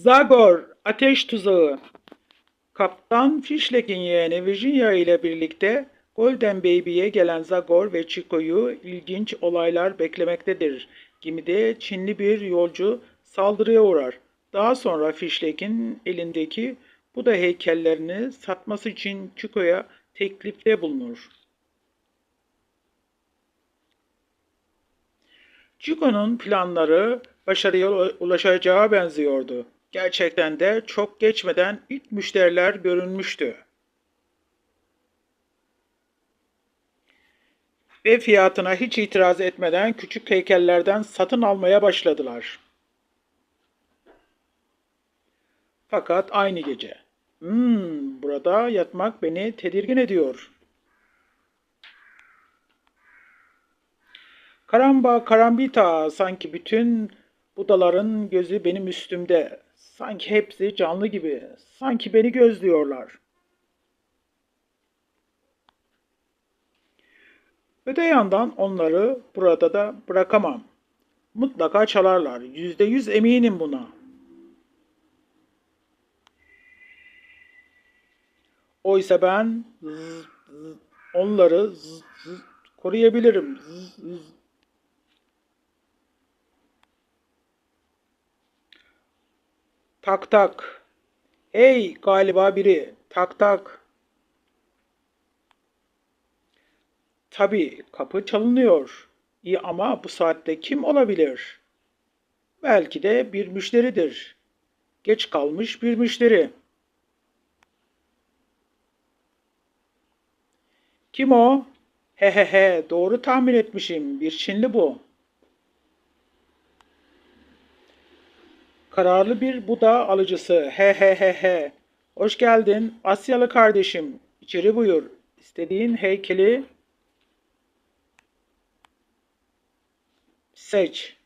Zagor, ateş tuzağı. Kaptan Fishleck'in yeğeni Virginia ile birlikte Golden Baby'ye gelen Zagor ve Chico'yu ilginç olaylar beklemektedir. Gemide Çinli bir yolcu saldırıya uğrar. Daha sonra Fishleck'in elindeki Buda heykellerini satması için Chico'ya teklifte bulunur. Chico'nun planları başarıya ulaşacağı benziyordu. Gerçekten de çok geçmeden ilk müşteriler görünmüştü. Ve fiyatına hiç itiraz etmeden küçük heykellerden satın almaya başladılar. Fakat aynı gece. Hmm, burada yatmak beni tedirgin ediyor. Karamba karambita sanki bütün budaların gözü benim üstümde. Sanki hepsi canlı gibi. Sanki beni gözlüyorlar. Öte yandan onları burada da bırakamam. Mutlaka çalarlar. Yüzde yüz eminim buna. Oysa ben onları koruyabilirim. Tak tak. Hey galiba biri. Tak tak. Tabii kapı çalınıyor. İyi ama bu saatte kim olabilir? Belki de bir müşteridir. Geç kalmış bir müşteri. Kim o? He he he doğru tahmin etmişim. Bir Çinli bu. Kararlı bir Buda alıcısı. He he he he. Hoş geldin Asyalı kardeşim. İçeri buyur. İstediğin heykeli seç.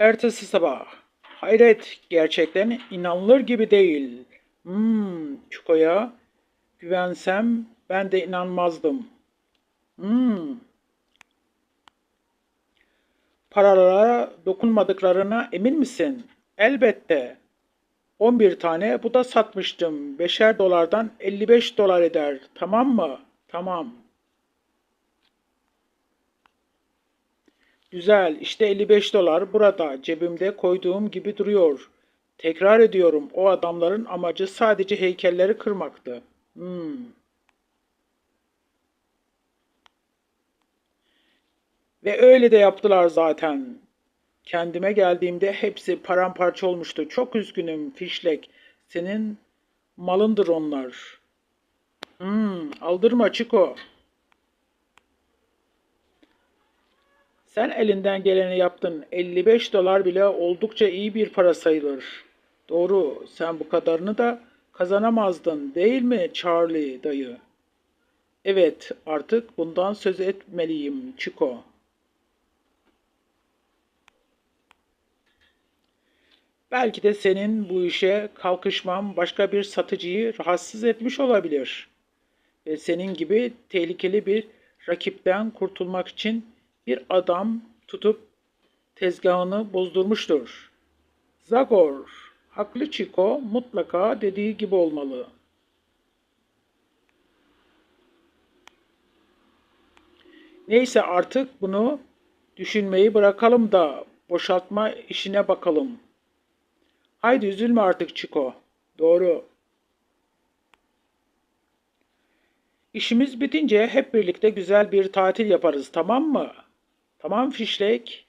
Ertesi sabah. Hayret, gerçekten inanılır gibi değil. Hmm, Çuko'ya güvensem ben de inanmazdım. Hmm. Paralara dokunmadıklarına emin misin? Elbette. 11 tane bu da satmıştım. Beşer dolardan 55 dolar eder. Tamam mı? Tamam. Güzel, işte 55 dolar burada cebimde koyduğum gibi duruyor. Tekrar ediyorum, o adamların amacı sadece heykelleri kırmaktı. Hmm. Ve öyle de yaptılar zaten. Kendime geldiğimde hepsi paramparça olmuştu. Çok üzgünüm Fişlek. Senin malındır onlar. Hmm, aldırma Çiko. Sen elinden geleni yaptın. 55 dolar bile oldukça iyi bir para sayılır. Doğru, sen bu kadarını da kazanamazdın değil mi Charlie dayı? Evet, artık bundan söz etmeliyim Chico. Belki de senin bu işe kalkışman başka bir satıcıyı rahatsız etmiş olabilir. Ve senin gibi tehlikeli bir rakipten kurtulmak için bir adam tutup tezgahını bozdurmuştur. Zagor, haklı Chico mutlaka dediği gibi olmalı. Neyse artık bunu düşünmeyi bırakalım da boşaltma işine bakalım. Haydi üzülme artık Chico. Doğru. İşimiz bitince hep birlikte güzel bir tatil yaparız tamam mı? Tamam fişlek.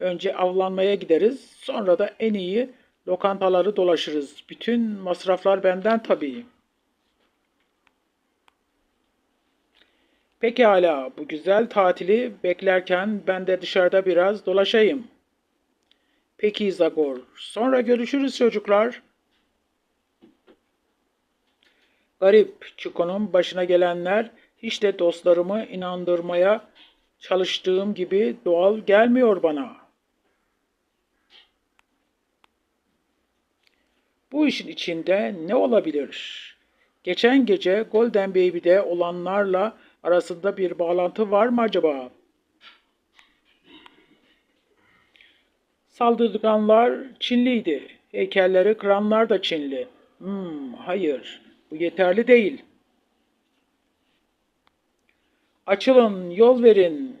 Önce avlanmaya gideriz. Sonra da en iyi lokantaları dolaşırız. Bütün masraflar benden tabii. Pekala, bu güzel tatili beklerken ben de dışarıda biraz dolaşayım. Peki Zagor, sonra görüşürüz çocuklar. Garip, Çiko'nun başına gelenler hiç de dostlarımı inandırmaya çalıştığım gibi doğal gelmiyor bana. Bu işin içinde ne olabilir? Geçen gece Golden Baby'de olanlarla arasında bir bağlantı var mı acaba? Saldırganlar Çinliydi. Heykelleri kıranlar da Çinli. Hmm, hayır. Bu yeterli değil. Açılın, yol verin.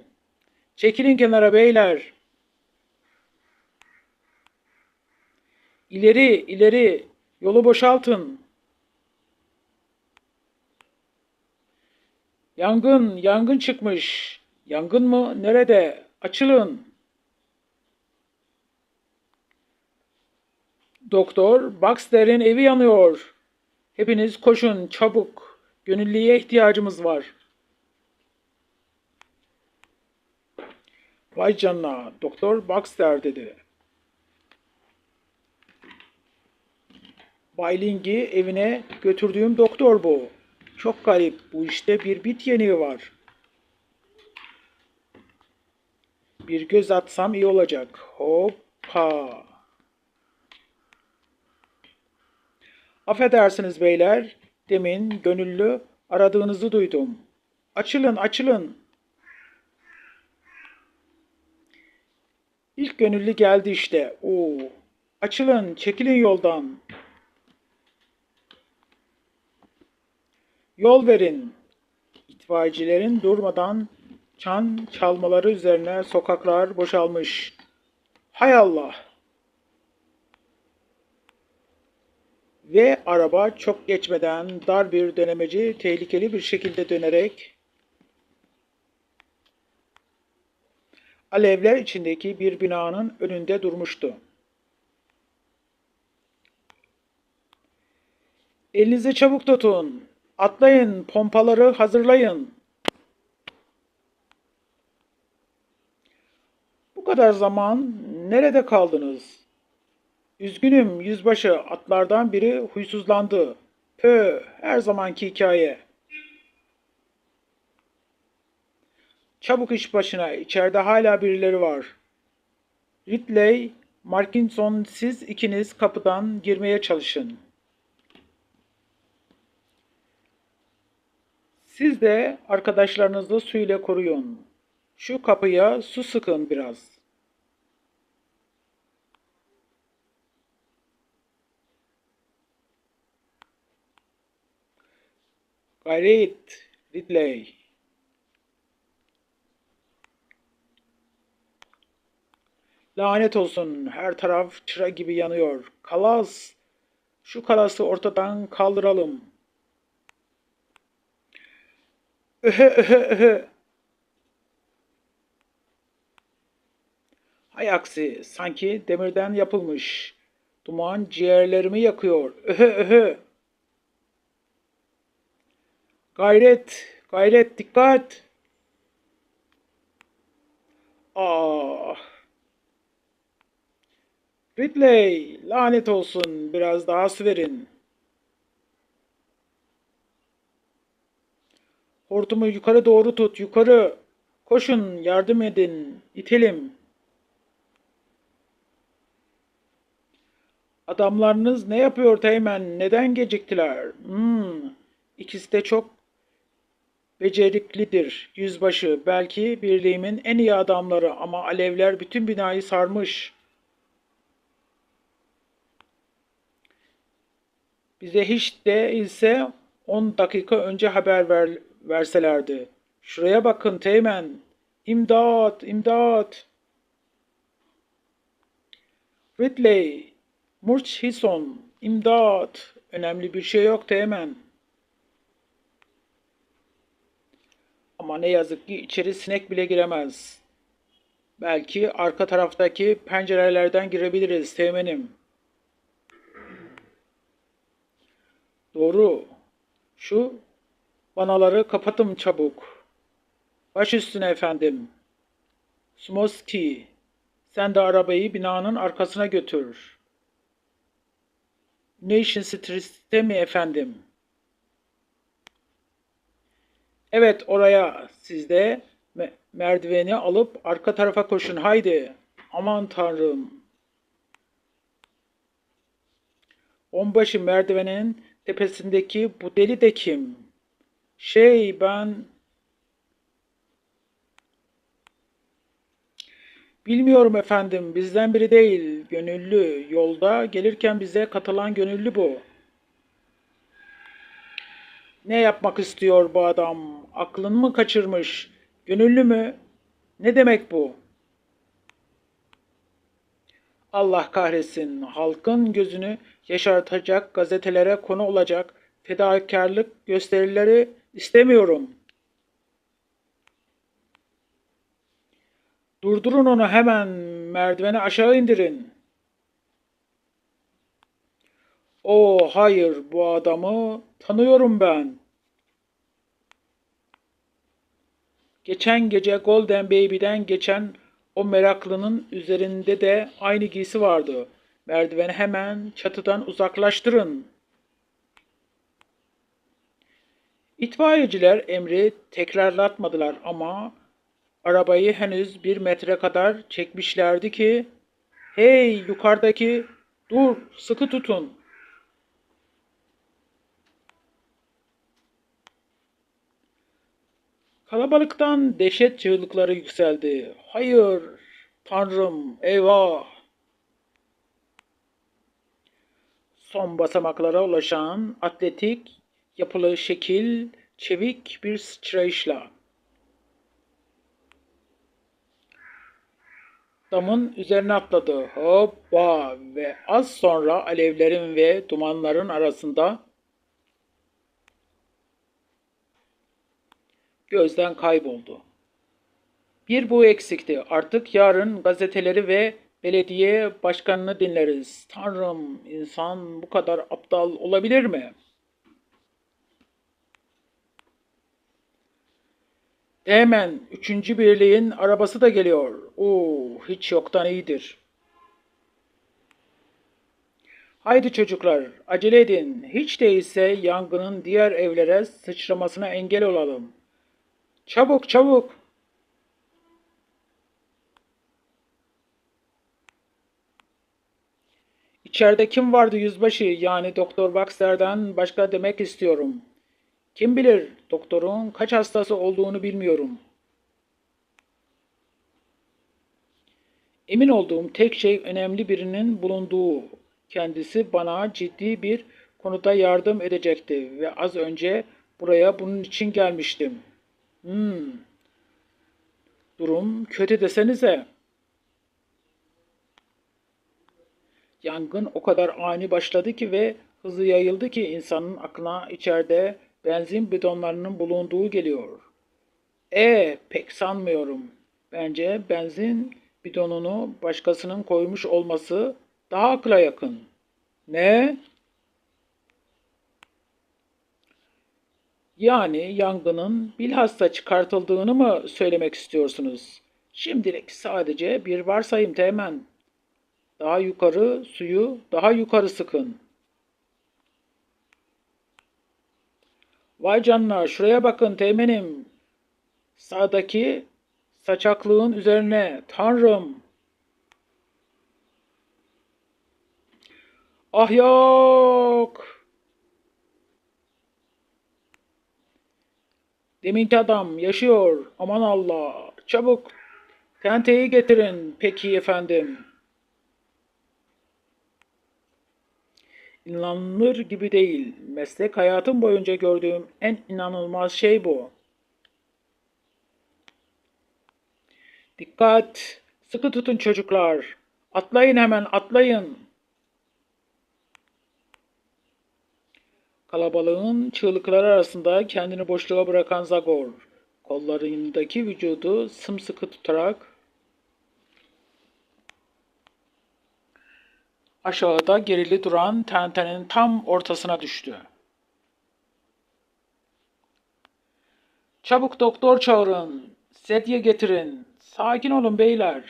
Çekilin kenara beyler. İleri, ileri. Yolu boşaltın. Yangın, yangın çıkmış. Yangın mı? Nerede? Açılın. Doktor, Baxter'in evi yanıyor. Hepiniz koşun, çabuk. Gönüllüye ihtiyacımız var. Vay canına, Doktor Baxter dedi. Bay Ling'i evine götürdüğüm doktor bu. Çok garip, bu işte bir bit yeniği var. Bir göz atsam iyi olacak. Hoppa. Affedersiniz beyler, demin gönüllü aradığınızı duydum. Açılın, açılın. İlk gönüllü geldi işte. Oo. Açılın, çekilin yoldan. Yol verin. İtfaiyecilerin durmadan çan çalmaları üzerine sokaklar boşalmış. Hay Allah! Ve araba çok geçmeden dar bir dönemeci tehlikeli bir şekilde dönerek alevler içindeki bir binanın önünde durmuştu. Elinizi çabuk tutun. Atlayın, pompaları hazırlayın. Bu kadar zaman nerede kaldınız? Üzgünüm yüzbaşı atlardan biri huysuzlandı. Pö her zamanki hikaye. Çabuk iş başına içeride hala birileri var. Ridley, Markinson siz ikiniz kapıdan girmeye çalışın. Siz de arkadaşlarınızı su ile koruyun. Şu kapıya su sıkın biraz.'' Gayret, Ridley. Lanet olsun, her taraf çıra gibi yanıyor. Kalas, şu kalası ortadan kaldıralım. Öhe öhe öhe. Hay aksi, sanki demirden yapılmış. Duman ciğerlerimi yakıyor. Öhe öhe. Gayret, gayret, dikkat. Ah. Ridley, lanet olsun. Biraz daha su verin. Hortumu yukarı doğru tut, yukarı. Koşun, yardım edin. İtelim. Adamlarınız ne yapıyor Teğmen? Neden geciktiler? Hmm. İkisi de çok Beceriklidir yüzbaşı, belki birliğimin en iyi adamları ama alevler bütün binayı sarmış. Bize hiç değilse on dakika önce haber ver, verselerdi. Şuraya bakın Teğmen. İmdat, imdat. Ridley, Murchison, imdat. Önemli bir şey yok Teğmen. Ama ne yazık ki içeri sinek bile giremez. Belki arka taraftaki pencerelerden girebiliriz teğmenim. Doğru. Şu vanaları kapatım çabuk. Baş üstüne efendim. Smoski, sen de arabayı binanın arkasına götür. Nation Street'te mi efendim? Evet oraya siz de me- merdiveni alıp arka tarafa koşun haydi. Aman tanrım. Onbaşı merdivenin tepesindeki bu deli de kim? Şey ben... Bilmiyorum efendim, bizden biri değil, gönüllü. Yolda gelirken bize katılan gönüllü bu. Ne yapmak istiyor bu adam? Aklını mı kaçırmış? Gönüllü mü? Ne demek bu? Allah kahretsin. Halkın gözünü yaşartacak gazetelere konu olacak fedakarlık gösterileri istemiyorum. Durdurun onu hemen merdiveni aşağı indirin. O hayır bu adamı tanıyorum ben. Geçen gece Golden Baby'den geçen o meraklının üzerinde de aynı giysi vardı. Merdiveni hemen çatıdan uzaklaştırın. İtfaiyeciler emri tekrarlatmadılar ama arabayı henüz bir metre kadar çekmişlerdi ki ''Hey yukarıdaki dur sıkı tutun.'' Kalabalıktan dehşet çığlıkları yükseldi. Hayır, Tanrım, eyvah! Son basamaklara ulaşan atletik, yapılı şekil, çevik bir sıçrayışla. Damın üzerine atladı. Hoppa! Ve az sonra alevlerin ve dumanların arasında gözden kayboldu. Bir bu eksikti. Artık yarın gazeteleri ve belediye başkanını dinleriz. Tanrım, insan bu kadar aptal olabilir mi? Hemen üçüncü birliğin arabası da geliyor. Oo, hiç yoktan iyidir. Haydi çocuklar, acele edin. Hiç değilse yangının diğer evlere sıçramasına engel olalım. Çabuk, çabuk. İçeride kim vardı yüzbaşı? Yani Doktor Baxter'den başka demek istiyorum. Kim bilir, doktorun kaç hastası olduğunu bilmiyorum. Emin olduğum tek şey önemli birinin bulunduğu. Kendisi bana ciddi bir konuda yardım edecekti ve az önce buraya bunun için gelmiştim. Hmm. Durum kötü desenize. Yangın o kadar ani başladı ki ve hızlı yayıldı ki insanın aklına içeride benzin bidonlarının bulunduğu geliyor. E pek sanmıyorum. Bence benzin bidonunu başkasının koymuş olması daha akla yakın. Ne? Yani yangının bilhassa çıkartıldığını mı söylemek istiyorsunuz? Şimdilik sadece bir varsayım teğmen. Daha yukarı suyu daha yukarı sıkın. Vay canına şuraya bakın teğmenim. Sağdaki saçaklığın üzerine tanrım. Ah yok. Deminki adam yaşıyor. Aman Allah. Çabuk tenteyi getirin. Peki efendim. İnanılır gibi değil. Meslek hayatım boyunca gördüğüm en inanılmaz şey bu. Dikkat! Sıkı tutun çocuklar. Atlayın hemen atlayın. Kalabalığın çığlıkları arasında kendini boşluğa bırakan Zagor, kollarındaki vücudu sımsıkı tutarak aşağıda gerili duran tentenin tam ortasına düştü. Çabuk doktor çağırın, sedye getirin, sakin olun beyler.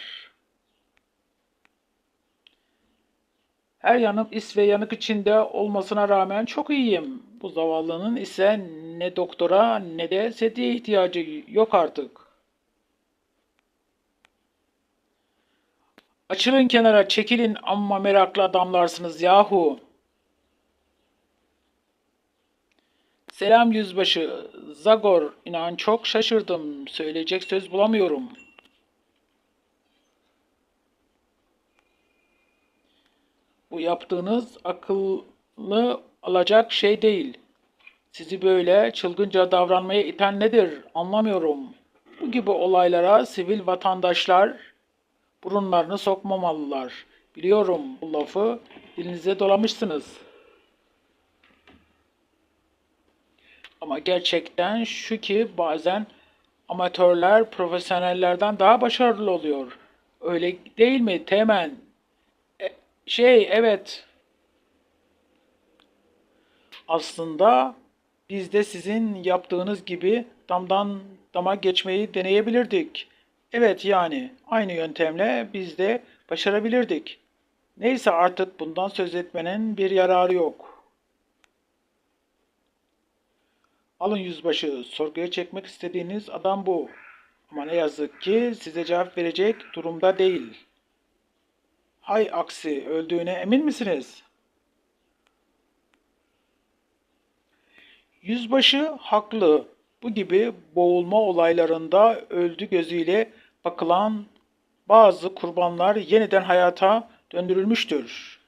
Her yanım is ve yanık içinde olmasına rağmen çok iyiyim. Bu zavallının ise ne doktora ne de sediye ihtiyacı yok artık. Açılın kenara, çekilin amma meraklı adamlarsınız yahu. Selam yüzbaşı. Zagor, inan çok şaşırdım. Söyleyecek söz bulamıyorum. Bu yaptığınız akıllı alacak şey değil. Sizi böyle çılgınca davranmaya iten nedir? Anlamıyorum. Bu gibi olaylara sivil vatandaşlar burunlarını sokmamalılar. Biliyorum bu lafı dilinize dolamışsınız. Ama gerçekten şu ki bazen amatörler profesyonellerden daha başarılı oluyor. Öyle değil mi Teğmen? Şey evet. Aslında biz de sizin yaptığınız gibi damdan dama geçmeyi deneyebilirdik. Evet yani aynı yöntemle biz de başarabilirdik. Neyse artık bundan söz etmenin bir yararı yok. Alın yüzbaşı, sorguya çekmek istediğiniz adam bu. Ama ne yazık ki size cevap verecek durumda değil. Hay aksi, öldüğüne emin misiniz? Yüzbaşı haklı. Bu gibi boğulma olaylarında öldü gözüyle bakılan bazı kurbanlar yeniden hayata döndürülmüştür.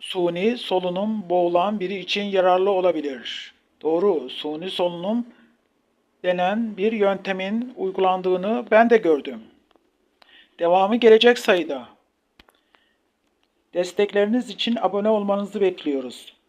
Suni solunum boğulan biri için yararlı olabilir. Doğru, suni solunum denen bir yöntemin uygulandığını ben de gördüm. Devamı gelecek sayıda. Destekleriniz için abone olmanızı bekliyoruz.